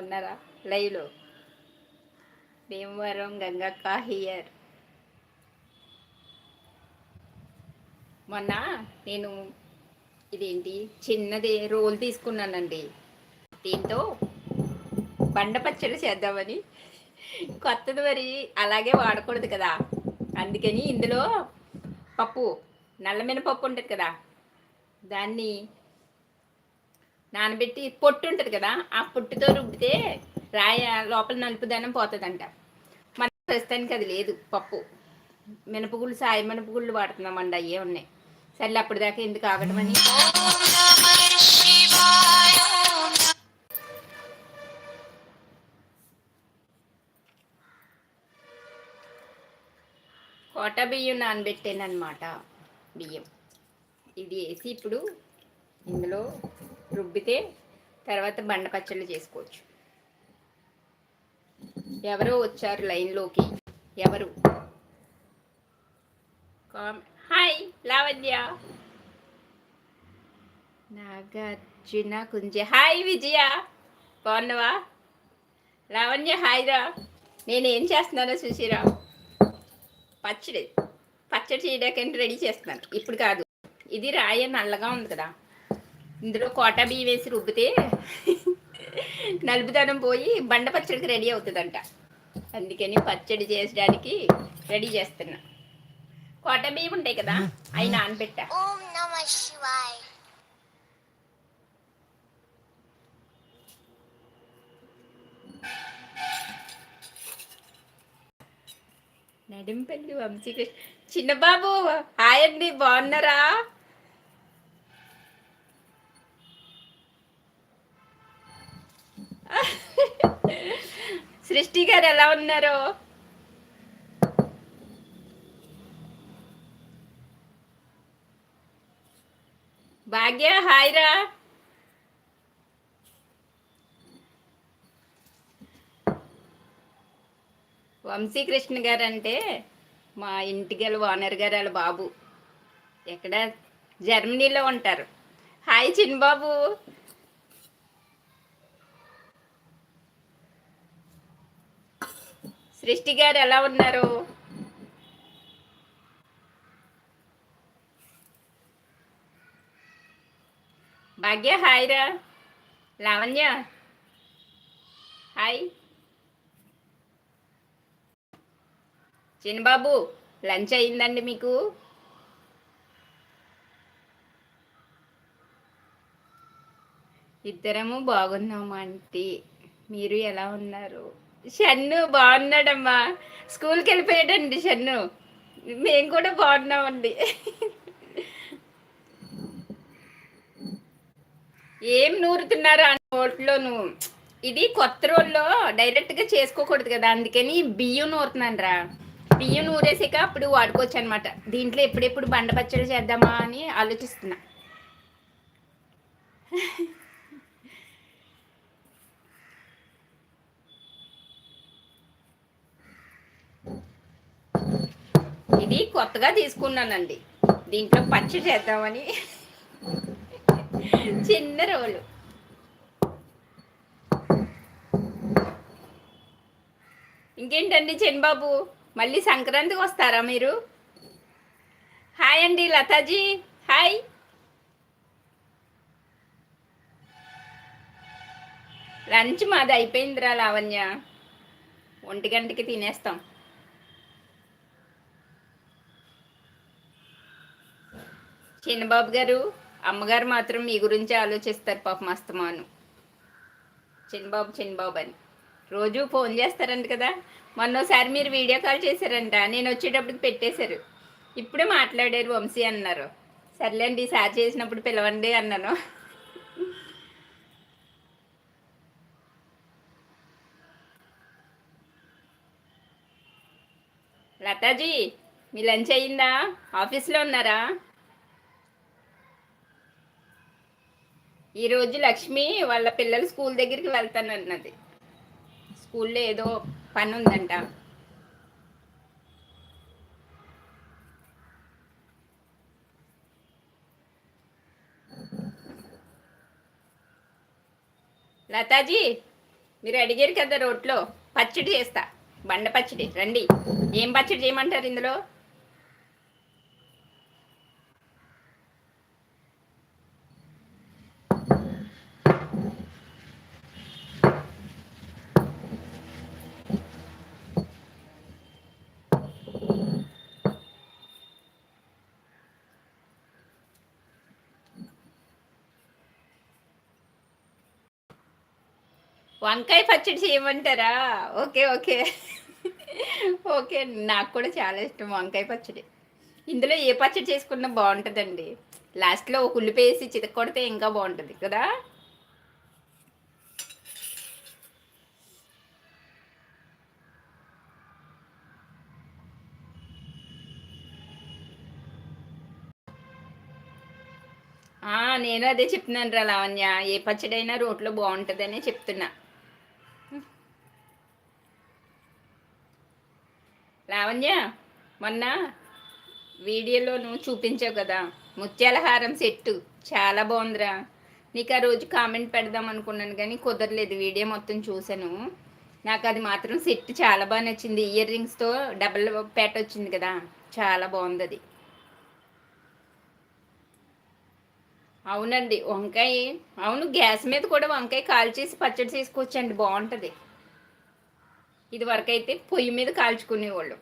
ఉన్నారా? లైవ్లో భీమవరం గంగక్క హియర్. మొన్న నేను ఇదేంటి? చిన్నది రోల్ తీసుకున్నానండి. దీంతో బండ పచ్చడి చేద్దామని. కొత్తది మరి అలాగే వాడకూడదు కదా. అందుకని ఇందులో పప్పు నల్ల మినపప్పు ఉంటుంది కదా. దాన్ని నానబెట్టి పొట్టు ఉంటుంది కదా ఆ పొట్టుతో రుబ్బితే రాయ లోపల నలుపుదనం పోతుందంట. మన ప్రస్తుతానికి అది లేదు పప్పు. మినపగుళ్ళు సాయి మినపగుళ్ళు వాడుతున్నామండి అయ్యే ఉన్నాయి. సర్లే అప్పటిదాకా ఎందుకు ఆగటమని? కోట బియ్యం నానబెట్టాను అనమాట బియ్యం. ఇది వేసి ఇప్పుడు ఇందులో రుబ్బితే తర్వాత బండ పచ్చళ్ళు చేసుకోవచ్చు. ఎవరో వచ్చారు లైన్లోకి ఎవరు? హాయ్ లావణ్య. నాగార్జున కుంజ. హాయ్ విజయ. బాగున్నావా? లావణ్య హాయ్ రా. నేనేం చేస్తున్నానో చూసిరా. పచ్చడి. పచ్చడి చేయడానికి రెడీ చేస్తున్నాను. ఇప్పుడు కాదు. ఇది రాయ నల్లగా ఉంది కదా. ఇందులో కోటా బియ్యం వేసి రుబ్బితే నలుపుదనం పోయి బండ పచ్చడికి రెడీ అవుతుందంట. అందుకని పచ్చడి చేసడానికి రెడీ చేస్తున్నా. కోట బియ్యం ఉంటాయి కదా అవి నానబెట్టా. ఓం నమ శివాయ. నడింపల్లి వంశీకృష్ణ. చిన్న బాబు హాయ్ అండి బాగున్నారా? సృష్టి గారు ఎలా ఉన్నారు? భాగ్య హాయ్ రా. వంశీకృష్ణ గారు అంటే మా ఇంటికి గల ఓనర్ గారు వాళ్ళ బాబు. ఎక్కడ? జర్మనీలో ఉంటారు. హాయ్ చిన్నబాబు సృష్టి గారు ఎలా ఉన్నారు? భాగ్య హాయ్ రా. లావణ్య. హాయ్. చిన్నబాబు లంచ్ అయిందండి మీకు? ఇద్దరము బాగున్నాము ఆంటీ. మీరు ఎలా ఉన్నారు? షన్ను బాగున్నాడమ్మా. స్కూల్కి వెళ్ళిపోయాడండి షన్ను. మేము కూడా బాగున్నామండి. ఏం నూరుతున్నారు ఆ నోట్లోను ఇది కొత్త రోల్లో డైరెక్ట్గా చేసుకోకూడదు కదా అందుకని బియ్యం నూరుతున్నాను రా బియ్యం నూరేసాక అప్పుడు వాడుకోవచ్చు అనమాట దీంట్లో ఎప్పుడెప్పుడు బండ పచ్చడి చేద్దామా అని ఆలోచిస్తున్నా. ఇది కొత్తగా తీసుకున్నానండి. దీంట్లో పచ్చడి చేద్దామని. చిన్న రోలు. ఇంకేంటండి చిన్నబాబు? మళ్ళీ సంక్రాంతికి వస్తారా మీరు? హాయ్ అండి లతాజీ. హాయ్. లంచ్ మాది అయిపోయిందిరా లావణ్య. ఒంటి గంటకి తినేస్తాం. చిన్నబాబు గారు అమ్మగారు మాత్రం మీ గురించి ఆలోచిస్తారు పాప మస్తమాను చిన్నబాబు చిన్నబాబు అని. రోజు ఫోన్ చేస్తారంట కదా. మొన్నోసారి మీరు వీడియో కాల్ చేశారంట. నేను వచ్చేటప్పటికి పెట్టేశారు. ఇప్పుడే మాట్లాడారు వంశీ అన్నారు. సర్లేండి సార్ చేసినప్పుడు పిలవండి అన్నాను. లతాజీ మీ లంచ్ అయ్యిందా? ఆఫీస్లో ఉన్నారా? ఈరోజు లక్ష్మి వాళ్ళ పిల్లలు స్కూల్ దగ్గరికి వెళ్తానన్నది. స్కూల్లో ఏదో పని ఉందంట. లతాజీ మీరు అడిగారు కదా రోట్లో పచ్చడి చేస్తా. బండ పచ్చడి. రండి. ఏం పచ్చడి చేయమంటారు ఇందులో? వంకాయ పచ్చడి చేయమంటారా? Okay okay. ఓకే నాకు కూడా చాలా ఇష్టం వంకాయ పచ్చడి. ఇందులో ఏ పచ్చడి చేసుకున్నా బాగుంటుందండి. లాస్ట్లో ఒక ఉల్లిపేసి వేసి చితకొడితే ఇంకా బాగుంటుంది కదా ఆ, నేను అదే చెప్తున్నాను రా లావణ్య ఏ పచ్చడైనా రోట్లో బాగుంటుందనే చెప్తున్నా. లావణ్య మొన్న వీడియోలో నువ్వు చూపించావు కదా ముత్యాల హారం సెట్టు. చాలా బాగుందిరా. నీకు ఆ రోజు కామెంట్ పెడదాం అనుకున్నాను కానీ కుదరలేదు. వీడియో మొత్తం చూశాను. నాకు అది మాత్రం సెట్ చాలా బాగా నచ్చింది. ఇయర్ రింగ్స్తో డబల్ పేట వచ్చింది కదా. చాలా బాగుంది అది. అవునండి వంకాయ. అవును గ్యాస్ మీద కూడా వంకాయ కాల్చేసి పచ్చడి చేసుకోవచ్చండి బాగుంటుంది. ఇది వరకు అయితే పొయ్యి మీద కాల్చుకునేవాళ్ళు.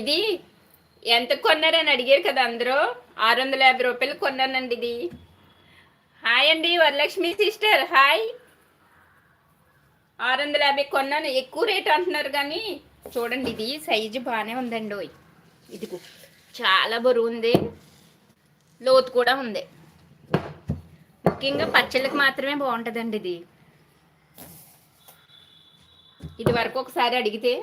ఇది ఎంత కొన్నారని అడిగారు కదా అందరూ? ఆరు వందల యాభై రూపాయలు కొన్నానండి ఇది. హాయ్ అండి వరలక్ష్మి సిస్టర్ హాయ్. ఆరు వందల యాభై కొన్నాను ఎక్కువ రేట్ అంటున్నారు కానీ చూడండి ఇది సైజు బాగానే ఉందండి ఓయ్. ఇదిగో చాలా బరువు ఉంది. లోతు కూడా ఉంది. ముఖ్యంగా పచ్చళ్ళకి మాత్రమే బాగుంటుందండి ఇది. ఇది వరకు ఒకసారి అడిగితే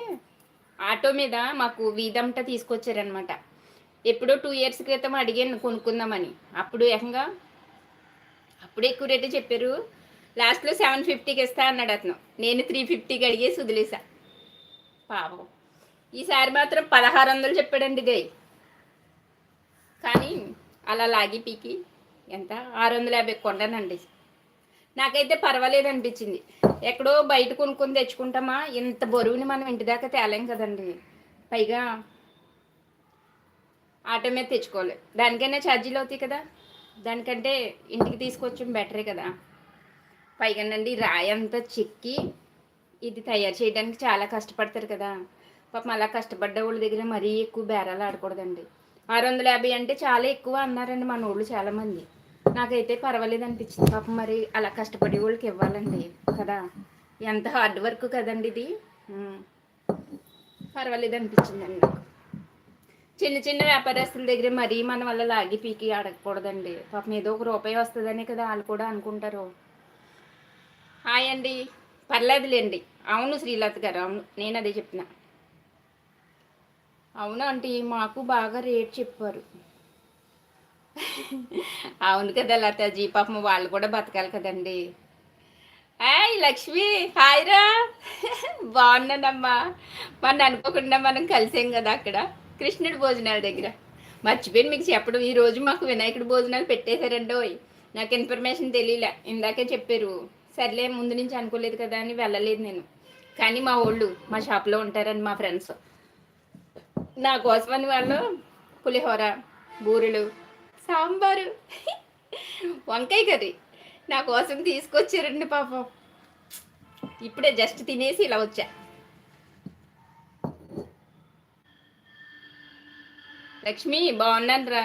ఆటో మీద మాకు వీధంట తీసుకొచ్చారనమాట ఎప్పుడో టూ ఇయర్స్ క్రితం అడిగాను కొనుక్కుందామని. అప్పుడు ఏకంగా అప్పుడు ఎక్కువ రేటే చెప్పారు లాస్ట్లో సెవెన్ ఫిఫ్టీకి ఇస్తా అన్నాడు అతను. నేను త్రీ ఫిఫ్టీకి అడిగేసి వదిలేసా. పాపం. ఈసారి మాత్రం పదహారు వందలు చెప్పాడండి ఇదే కానీ అలా లాగి పీకి ఎంత? ఆరు వందల యాభై కొండనండి. నాకైతే పర్వాలేదు అనిపించింది. ఎక్కడో బయట కొనుక్కొని తెచ్చుకుంటామా? ఇంత బరువుని మనం ఇంటి దాకా తేలేం కదండి. పైగా ఆటో మీద తెచ్చుకోవాలి. దానికైనా ఛార్జీలు అవుతాయి కదా. దానికంటే ఇంటికి తీసుకొచ్చడం బెటరే కదా. పైగానండి రాయి అంతా చెక్కి ఇది తయారు చేయడానికి చాలా కష్టపడతారు కదా. పాపం అలా కష్టపడ్డ వాళ్ళ దగ్గర మరీ ఎక్కువ బేరాలు ఆడకూడదండి. ఆరు వందల యాభై అంటే చాలా ఎక్కువ అన్నారండి మన ఊళ్ళు చాలామంది. నాకైతే పర్వాలేదు అనిపించింది. పాపం మరి అలా కష్టపడే వాళ్ళకి ఇవ్వాలండి కదా. ఎంత హార్డ్ వర్క్ కదండి ఇది. పర్వాలేదు అనిపించిందండి నాకు. చిన్న చిన్న వ్యాపారస్తుల దగ్గర మరీ మన వల్ల లాగి పీకి అడగకూడదండి పాపం ఏదో ఒక రూపాయి వస్తుందనే కదా వాళ్ళు కూడా అనుకుంటారు. హాయ్ అండి. పర్లేదులేండి. అవును శ్రీలత గారు అవును. నేను అదే చెప్తున్నా అవును అంటే మాకు బాగా రేట్ చెప్పారు. అవును కదా లతాజీ. పాపం వాళ్ళు కూడా బతకాలి కదండి. హాయ్ లక్ష్మి హాయ్ రా బాగున్నానమ్మా. మన అనుకోకుండా మనం కలిసాం కదా అక్కడ. కృష్ణుడి భోజనాల దగ్గర. మర్చిపోయిన మీకు చెప్పడం ఈ రోజు మాకు వినాయకుడి భోజనాలు పెట్టేశారండో నాకు ఇన్ఫర్మేషన్ తెలియలే ఇందాకే చెప్పారు. సర్లే ముందు నుంచి అనుకోలేదు కదా అని వెళ్ళలేదు నేను. కానీ మా వాళ్ళు మా షాప్లో ఉంటారని మా ఫ్రెండ్స్. నా కోసమని వాళ్ళు పులిహోర బూరెలు సాంబారు వంకాయ కర్రీ నా కోసం తీసుకొచ్చారండి పాపం. ఇప్పుడే జస్ట్ తినేసి ఇలా వచ్చా. లక్ష్మి బాగున్నాను రా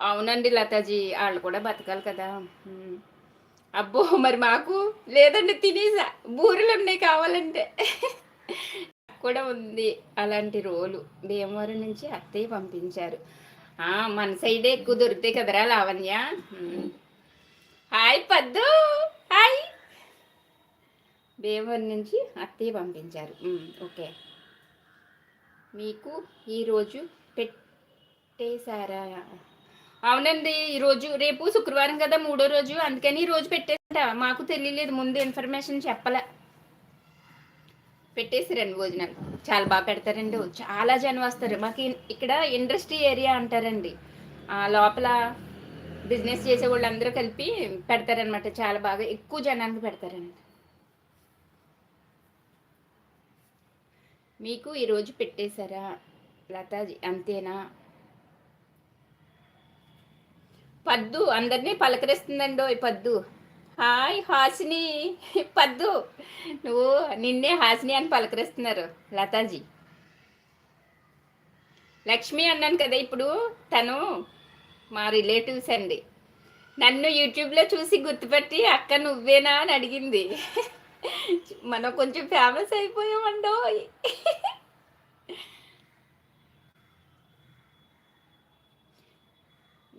అవునండి లతాజీ వాళ్ళు కూడా బతకాలి కదా. అబ్బో మరి మాకు లేదండి తినేసా. బూరెలు ఉన్నాయి కావాలంటే. కూడా ఉంది అలాంటి రోలు. భీమవరం నుంచి అత్తయ్య పంపించారు. మన సైడే ఎక్కువ దొరుకుతాయి కదరా లావణ్య. హాయ్ పద్దు. హాయ్. భీమవరం నుంచి అత్తయ్య పంపించారు. ఓకే. మీకు ఈరోజు పెట్టేశారా? అవునండి ఈరోజు రేపు శుక్రవారం కదా మూడో రోజు. అందుకని ఈ రోజు పెట్టేసా మాకు తెలియలేదు ముందు ఇన్ఫర్మేషన్ చెప్పలే. పెట్టేసారండి భోజనాలు. చాలా బాగా పెడతారండి. చాలా జనం వస్తారు. మాకు ఇక్కడ ఇండస్ట్రీ ఏరియా అంటారండి. లోపల బిజినెస్ చేసే వాళ్ళందరూ కలిపి పెడతారనమాట చాలా బాగా ఎక్కువ జనానికి పెడతారండి. మీకు ఈరోజు పెట్టేశారా? లతాజీ అంతేనా? పద్దు అందరినీ పలకరిస్తుందండో ఈ పద్దు. హాయ్ హాసిని పద్దు. నువ్వు నిన్నే హాసిని అని పలకరిస్తున్నారు లతాజీ. లక్ష్మి అన్నాను కదా ఇప్పుడు తను మా రిలేటివ్స్ అండి. నన్ను యూట్యూబ్లో చూసి గుర్తుపెట్టి అక్క నువ్వేనా? అని అడిగింది. మనం కొంచెం ఫేమస్ అయిపోయామండో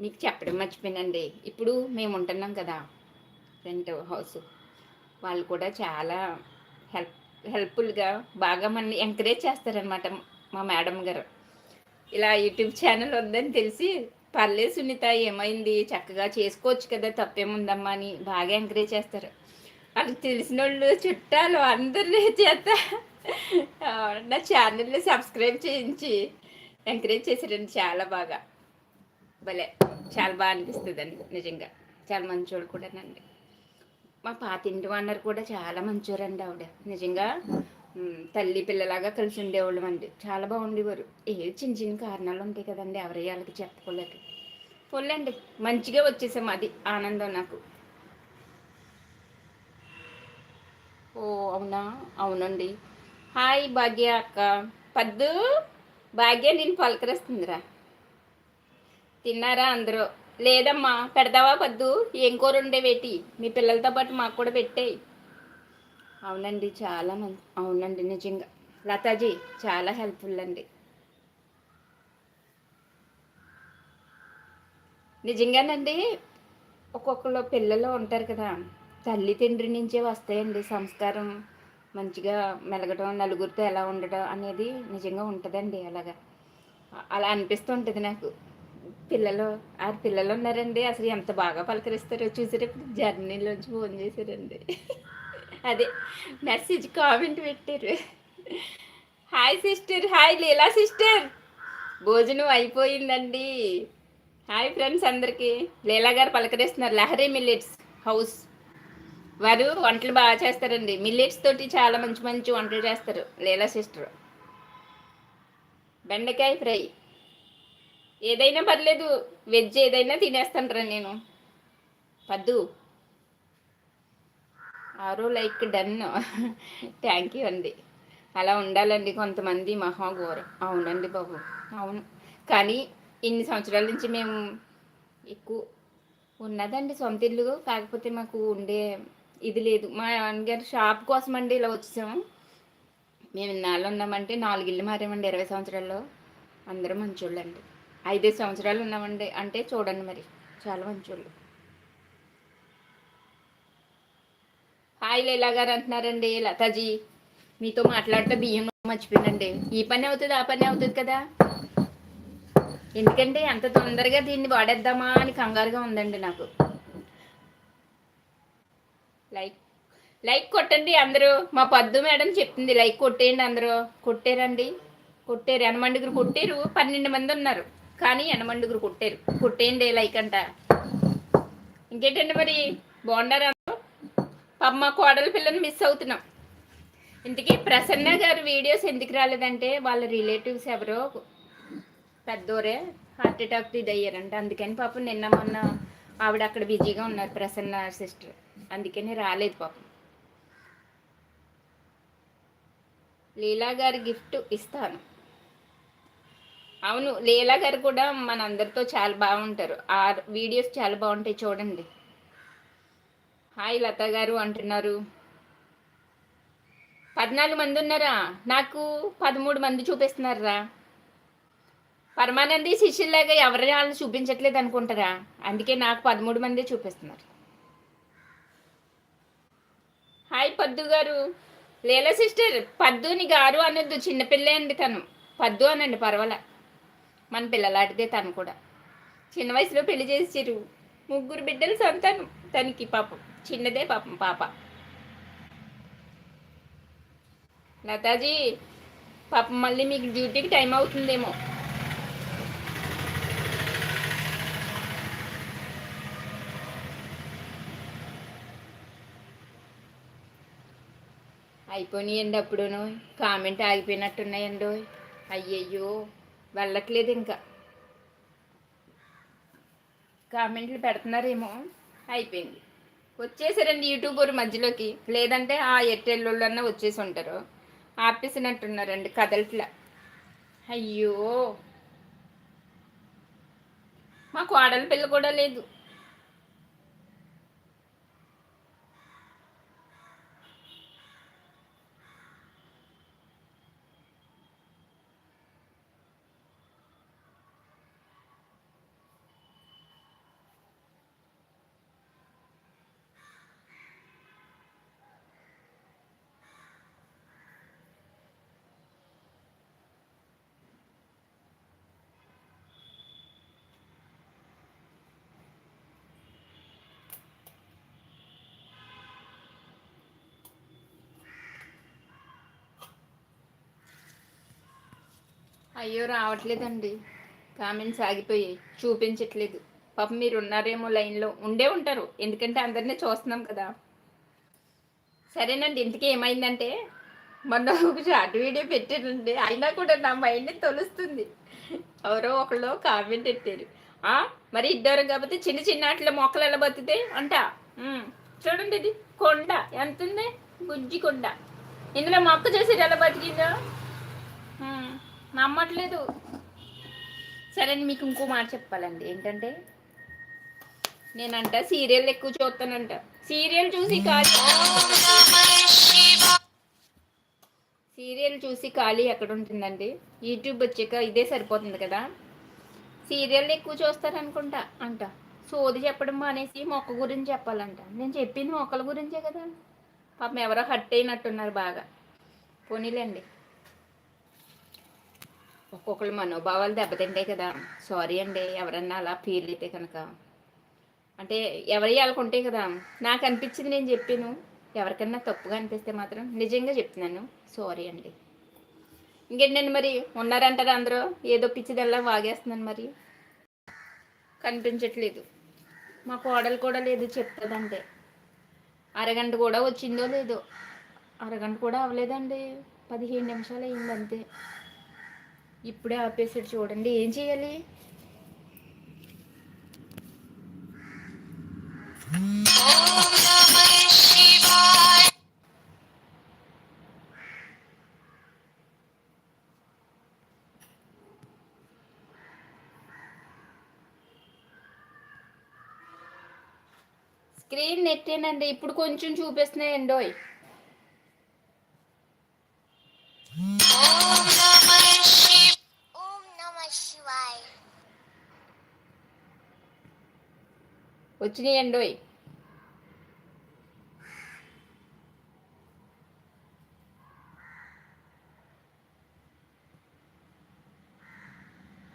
మీకు చెప్పడం మర్చిపోయినండి. ఇప్పుడు మేము ఉంటున్నాం కదా రెంట్ హౌస్. వాళ్ళు కూడా చాలా హెల్ప్ హెల్ప్ఫుల్గా బాగా మన ఎంకరేజ్ చేస్తారనమాట మా మేడం గారు. ఇలా యూట్యూబ్ ఛానల్ ఉందని తెలిసి పర్లేదు సునీత ఏమైంది? చక్కగా చేసుకోవచ్చు కదా తప్పేముందమ్మా అని బాగా ఎంకరేజ్ చేస్తారు. వాళ్ళకి తెలిసిన వాళ్ళు చుట్టాలు అందరి చేత నా ఛానల్ని సబ్స్క్రైబ్ చేయించి ఎంకరేజ్ చేశారండి చాలా బాగా. భలే. చాలా బాగా అనిపిస్తుందండి నిజంగా. చాలా మంచోడు కూడానండి. మా పాత ఇంటి వాన్నారు కూడా చాలా మంచోరండి ఆవిడ నిజంగా. తల్లి పిల్లలాగా కలిసి ఉండేవాళ్ళం అండి. చాలా బాగుండేవారు. ఏ చిన్న చిన్న కారణాలు ఉంటాయి కదండి ఎవరి వాళ్ళకి చెప్పుకోలేక పోలేండి మంచిగా వచ్చేసాం అది ఆనందం నాకు. ఓ అవునా? అవునండి. హాయ్ భాగ్య అక్క. పద్దు భాగ్య నేను పలకరిస్తుందిరా. తిన్నారా అందరూ? లేదమ్మా పెడతావా పద్దు? ఏం కూర ఉండేవేటి మీ పిల్లలతో పాటు మాకు కూడా పెట్టేయి అవునండి చాలా మంది. అవునండి నిజంగా. లతాజీ చాలా హెల్ప్ఫుల్ అండి. నిజంగానండి ఒక్కొక్కరు పిల్లలు ఉంటారు కదా తల్లి తండ్రి నుంచే వస్తాయండి సంస్కారం. మంచిగా మెలగడం నలుగురితో ఎలా ఉండడం అనేది నిజంగా ఉంటుందండి అలాగా. అలా అనిపిస్తుంటుంది నాకు. పిల్లలు ఆరు పిల్లలు ఉన్నారండి. అసలు ఎంత బాగా పలకరిస్తారో ఇప్పుడు జర్నీలోంచి ఫోన్ చేశారండి. అదే మెసేజ్ కామెంట్ పెట్టారు. Hi sister hi Leela sister. భోజనం అయిపోయిందండి. హాయ్ ఫ్రెండ్స్ అందరికీ. Leela garu పలకరిస్తున్నారు. Lahari millets house. వారు వంటలు బాగా చేస్తారండి. మిల్లెట్స్ తోటి చాలా మంచి మంచి వంటలు చేస్తారు. లీలా సిస్టర్. బెండకాయ ఫ్రై. ఏదైనా పర్లేదు వెజ్ ఏదైనా తినేస్తానరా నేను. పద్దు. ఆరో లైక్ డన్. థ్యాంక్ యూ అండి. అలా ఉండాలండి కొంతమంది మహాఘోరం అవునండి బాబు. అవును. కానీ ఇన్ని సంవత్సరాల నుంచి మేము ఎక్కువ ఉన్నదండి సొంత ఇల్లు. కాకపోతే మాకు ఉండే ఇది లేదు. మా నాన్నగారు షాప్ కోసం అండి ఇలా వచ్చాము. మేము ఇన్నాళ్ళు ఉన్నామంటే నాలుగు ఇల్లు మారామండి ఇరవై సంవత్సరాల్లో. అందరూ మంచోళ్ళండి. ఐదు సంవత్సరాలు ఉన్నామండి అంటే చూడండి మరి. చాలా మంచోళ్ళు. హాయ్ లీలా గారు అంటున్నారండి. లతాజీ మీతో మాట్లాడితే బియ్యం మర్చిపోయానండి. ఈ పని అవుతుంది ఆ పని అవుతుంది కదా? ఎందుకంటే ఎంత తొందరగా దీన్ని వాడేద్దామా అని కంగారుగా ఉందండి నాకు. లైక్ లైక్ కొట్టండి అందరూ. మా పద్దు మేడం చెప్తుంది లైక్ కొట్టేయండి అందరూ. కొట్టారండి. కొట్టారు. ఎనమండుగురు కొట్టారు. పన్నెండు మంది ఉన్నారు. కానీ ఎనమండుగురు కొట్టారు. కొట్టేయండి లైక్ అంట. ఇంకేంటండి మరి? బాగున్నారా? పాప మా కోడల పిల్లని మిస్ అవుతున్నాం. ఇంతకీ ప్రసన్న గారు వీడియోస్ ఎందుకు రాలేదంటే వాళ్ళ రిలేటివ్స్ ఎవరో పెద్దోరే హార్ట్ అటాక్ ఇది అయ్యారంట అందుకని పాపం నిన్న మొన్న ఆవిడ అక్కడ బిజీగా ఉన్నారు ప్రసన్న సిస్టర్ అందుకని రాలేదు పాపం. లీలా గారి గిఫ్ట్ ఇస్తాను. అవును లీలా గారు కూడా మన అందరితో చాలా బాగుంటారు. ఆ వీడియోస్ చాలా బాగుంటాయి చూడండి. హాయ్ లత గారు అంటున్నారు. పద్నాలుగు మంది ఉన్నారా? నాకు పదమూడు మంది చూపిస్తున్నారా పరమానంది శిష్యులాగా ఎవరి వాళ్ళని చూపించట్లేదు అనుకుంటారా? అందుకే నాకు పదమూడు మంది చూపిస్తున్నారు. హాయ్ పద్దు గారు. లేలా సిస్టర్ పద్దుని గారు అనొద్దు చిన్నపిల్లే అండి తను. పద్దు అనండి పర్వాలే. మన పిల్లలాంటిదే తను కూడా. చిన్న వయసులో పెళ్ళి చేసిరు ముగ్గురు బిడ్డలు సంతానం తనకి పాపం. చిన్నదే పాపం పాప. లతాజీ పాపం మళ్ళీ మీకు డ్యూటీకి టైం అవుతుందేమో. అయిపోయినాయండి అప్పుడును. కామెంట్ ఆగిపోయినట్టున్నాయండి అయ్యయ్యో. వెళ్ళట్లేదు ఇంకా. కామెంట్లు పెడుతున్నారేమో. అయిపోయింది. వచ్చేసారండి యూట్యూబర్ మధ్యలోకి. లేదంటే ఆ ఎట్టెల్లోళ్ళన్నా వచ్చేసి ఉంటారు. ఆపేసినట్టున్నారండి కదలట్లా. అయ్యో. మా కోడల పిల్ల కూడా లేదు. అయ్యో రావట్లేదండి. కామెంట్స్ ఆగిపోయాయి. చూపించట్లేదు. పాపం మీరు ఉన్నారేమో లైన్లో. ఉండే ఉంటారు. ఎందుకంటే అందరినీ చూస్తున్నాం కదా. సరేనండి ఇంతకీ ఏమైందంటే మొన్న ఒక షార్ట్ వీడియో పెట్టానండి అయినా కూడా నా మైండ్ తొలుస్తుంది. ఎవరో ఒకళ్ళు కామెంట్ పెట్టారు. ఆ మరి ఇద్దరు కాబట్టి చిన్న చిన్న ఆటల మొక్కలు ఎలా బతుకుతాయి? అంట. చూడండి ఇది. కొండ. ఎంత ఉంది బుజ్జి కొండ. ఇందులో మొక్క చేసి ఎలా బతికిందో? నమ్మట్లేదు. సరే మీకు ఇంకో మాట చెప్పాలండి. ఏంటంటే నేనంట సీరియల్ ఎక్కువ చూస్తానంట. సీరియల్ చూసి ఖాళీ సీరియల్ చూసి ఖాళీ ఎక్కడ ఉంటుందండి? యూట్యూబ్ వచ్చాక ఇదే సరిపోతుంది కదా? సీరియల్ ఎక్కువ చూస్తారనుకుంటా అంట. సోది చెప్పడం మానేసి మొక్క గురించి చెప్పాలంట. నేను చెప్పింది మొక్కల గురించే కదా. పాపం ఎవరో హట్ అయినట్టున్నారు బాగా. పోనీలేండి. ఒక్కొక్కరు మనోభావాలు దెబ్బతింటాయి కదా. సారీ అండి ఎవరన్నా అలా ఫీల్ అయితే కనుక. అంటే ఎవరి వాళ్ళకుంటాయి కదా. నాకు అనిపించింది నేను చెప్పాను. ఎవరికన్నా తప్పుగా అనిపిస్తే మాత్రం నిజంగా చెప్తున్నాను. సారీ అండి. ఇంకేంటండి మరి? ఉన్నారంటారు అందరూ? ఏదో పిచ్చిదల్లా వాగేస్తున్నాను మరి? కనిపించట్లేదు. మా కోడలు కూడా లేదు చెప్తుందంటే అరగంట కూడా వచ్చిందో లేదో. అరగంట కూడా అవ్వలేదండి. పదిహేను నిమిషాలు అయింది అంతే. ఇప్పుడే ఆపేసాడు చూడండి. ఏం చేయాలి? స్క్రీన్ నెట్టేనండి. ఇప్పుడు కొంచెం చూపిస్తున్నాయండి వచ్చినాయండోయ్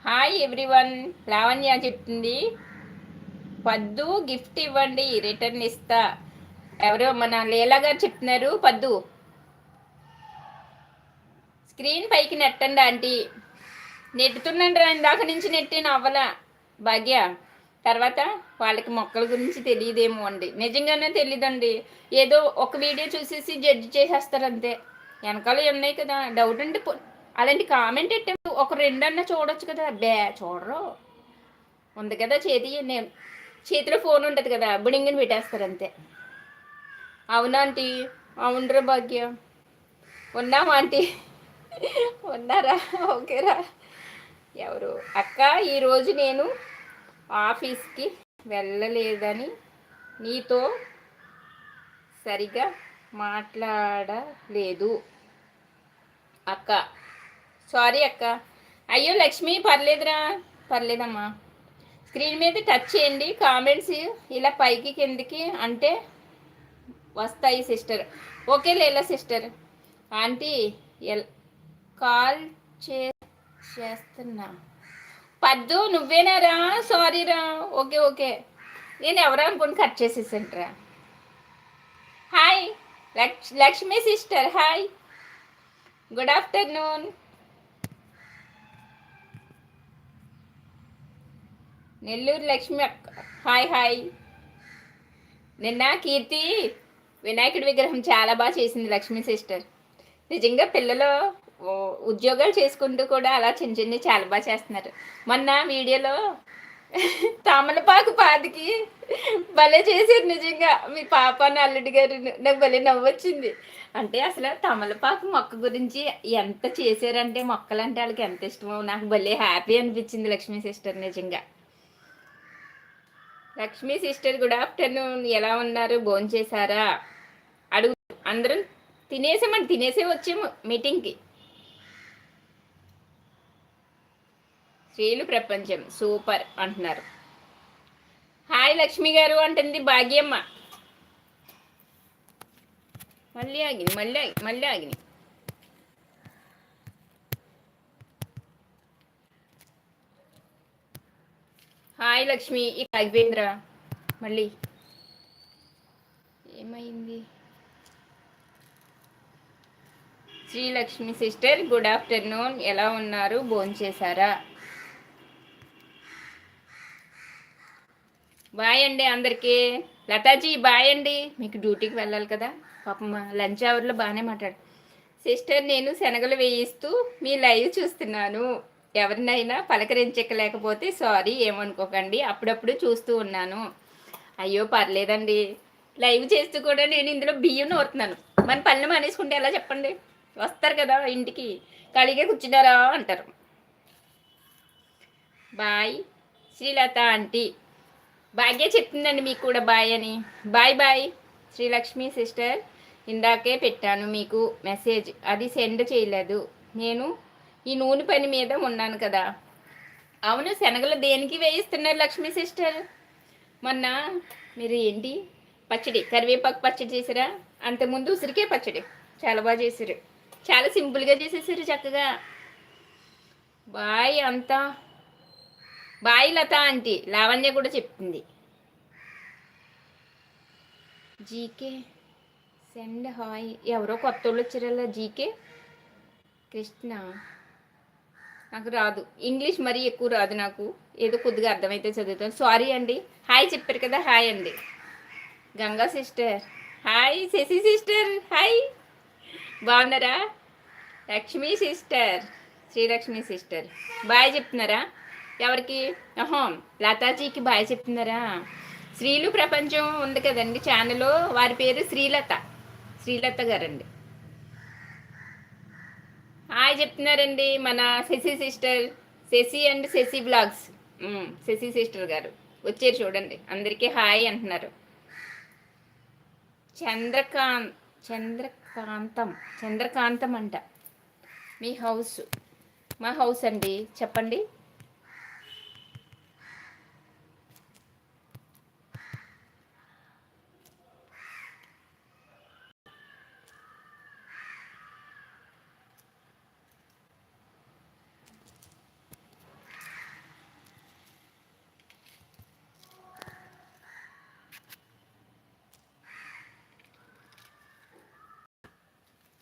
హాయ్ ఎవ్రీవన్ లావణ్య చెప్తుంది. పద్దు గిఫ్ట్ ఇవ్వండి రిటర్న్ ఇస్తా. ఎవరో మన లీలా గారు చెప్తున్నారు పద్దు. స్క్రీన్ పైకి నెట్టండి ఆంటీ. నెట్టుతున్నాండి రా ఇందాక నుంచి నెట్టిన అవ్వలా. భాగ్య. తర్వాత వాళ్ళకి మొక్కల గురించి తెలియదేమో అండి. నిజంగానే తెలియదండి ఏదో ఒక వీడియో చూసేసి జడ్జి చేసేస్తారు అంతే వెనకాల ఉన్నాయి కదా? డౌట్ అంటే అలాంటి కామెంట్ పెట్టే ఒక రెండన్నా చూడొచ్చు కదా? బే చూడరు. ఉంది కదా చేతి నేను చేతిలో ఫోన్ ఉంటుంది కదా? బుడింగిని పెట్టేస్తారు అంతే అవునా ఆంటీ? అవునరా భాగ్యం. ఉన్నామా ఆంటీ? ఉన్నారా? ఓకేరా. ఎవరు? అక్క ఈరోజు నేను ఆఫీస్కి వెళ్ళలేదని నీతో సరిగా మాట్లాడలేదు. అక్క. సారీ అక్క. అయ్యో లక్ష్మి పర్లేదురా. పర్లేదమ్మా. స్క్రీన్ మీద టచ్ చేయండి. కామెంట్స్ ఇలా పైకి కిందికి అంటే వస్తాయి sister. Okay Leela sister. Aunty L call చే చేస్తున్నా. పద్దు నువ్వేనారా సారీరా ఓకే ఓకే నేను ఎవరు అనుకుని కట్ చేసేసంటరా. హాయ్ లక్ష్ Lakshmi sister hi good afternoon Nellore Lakshmi అక్క. హాయ్ హాయ్ నిన్న కీర్తి వినాయకుడి విగ్రహం చాలా బాగా చేసింది లక్ష్మీ సిస్టర్ నిజంగా పిల్లలు ఉద్యోగాలు చేసుకుంటూ కూడా అలా చిన్న చిన్న చాలా బాగా చేస్తున్నారు. మొన్న వీడియోలో తమలపాకు పాదికి భలే చేశారు నిజంగా. మీ పాప అని అల్లుడి గారు నాకు భలే నవ్వొచ్చింది. అంటే అసలు తమలపాకు మొక్క గురించి ఎంత చేశారంటే మొక్కలంటే వాళ్ళకి ఎంత ఇష్టమో నాకు భలే హ్యాపీ అనిపించింది లక్ష్మీ సిస్టర్ నిజంగా. Lakshmi sister good afternoon. ఎలా ఉన్నారు? భోంచేశారా? అడుగు. అందరం తినేసేమని తినేసే వచ్చాము మీటింగ్కి. స్త్రీలు ప్రపంచం. సూపర్ అంటున్నారు. హాయ్ లక్ష్మి గారు అంటుంది భాగ్యమ్మ. మళ్ళీ ఆగింది మళ్ళీ మళ్ళీ ఆగింది హాయ్ లక్ష్మి ఇక అయిపోయిందిరా మళ్ళీ. ఏమైంది? Srilakshmi sister good afternoon. ఎలా ఉన్నారు? భోంచేశారా? బాయ్ అండి అందరికీ. లతాజీ బాయ్ అండి. మీకు డ్యూటీకి వెళ్ళాలి కదా. పాపం లంచ్ అవర్లో బాగానే మాట్లాడు. సిస్టర్ నేను శనగలు వేయిస్తూ మీ లైవ్ చూస్తున్నాను. ఎవరినైనా పలకరించలేకపోతే సారీ ఏమనుకోకండి. అప్పుడప్పుడు చూస్తూ ఉన్నాను. అయ్యో పర్లేదండి. లైవ్ చేస్తూ కూడా నేను ఇందులో బియ్యం నూరుతున్నాను. మన పనులు మానేసుకుంటే ఎలా చెప్పండి? వస్తారు కదా ఇంటికి. ఖాళీగా కూర్చున్నారా అంటారు. బాయ్. శ్రీలత ఆంటీ. భాగ్య చెప్తుందండి మీకు కూడా బాయ్ అని. Bye bye. శ్రీలక్ష్మి సిస్టర్ ఇందాకే పెట్టాను మీకు మెసేజ్. అది సెండ్ చేయలేదు. నేను ఈ నూనె పని మీద ఉన్నాను కదా. అవును శనగలు దేనికి వేయిస్తున్నారు లక్ష్మీ సిస్టర్? మొన్న మీరు ఏంటి? పచ్చడి కరివేపాకు పచ్చడి చేసిరా అంతకుముందు ఉసిరికే పచ్చడి. చాలా బాగా చేశారు. చాలా సింపుల్గా చేసేసారు చక్కగా. బాయ్ అంతా. బాయ్ లత ఆంటీ లావణ్య కూడా చెప్తుంది. GK send hi. ఎవరో కొత్త వాళ్ళు వచ్చారల్లా జీకే? కృష్ణ. నాకు రాదు. ఇంగ్లీష్ మరీ ఎక్కువ రాదు నాకు. ఏదో కొద్దిగా అర్థమైతే చదువుతాను. సారీ అండి. హాయ్ చెప్పారు కదా హాయ్ అండి. Ganga sister. Hi Sashi sister. Hi బాగున్నారా? Lakshmi sister. Srilakshmi sister. Bye చెప్తున్నారా? ఎవరికి? అహో లతాజీకి బాయ్ చెప్తున్నారా? శ్రీలు ప్రపంచం ఉంది కదండి ఛానల్ వారి పేరు శ్రీలత. శ్రీలత గారండి. హాయ్ చెప్తున్నారండి మన Sashi sister. Sashi and Sashi blogs. Sashi sister garu. వచ్చారు చూడండి. అందరికీ హాయ్ అంటున్నారు. చంద్రకాంత్ చంద్రకాంతం చంద్రకాంతం అంట. మీ హౌస్. మా హౌస్ అండి. చెప్పండి.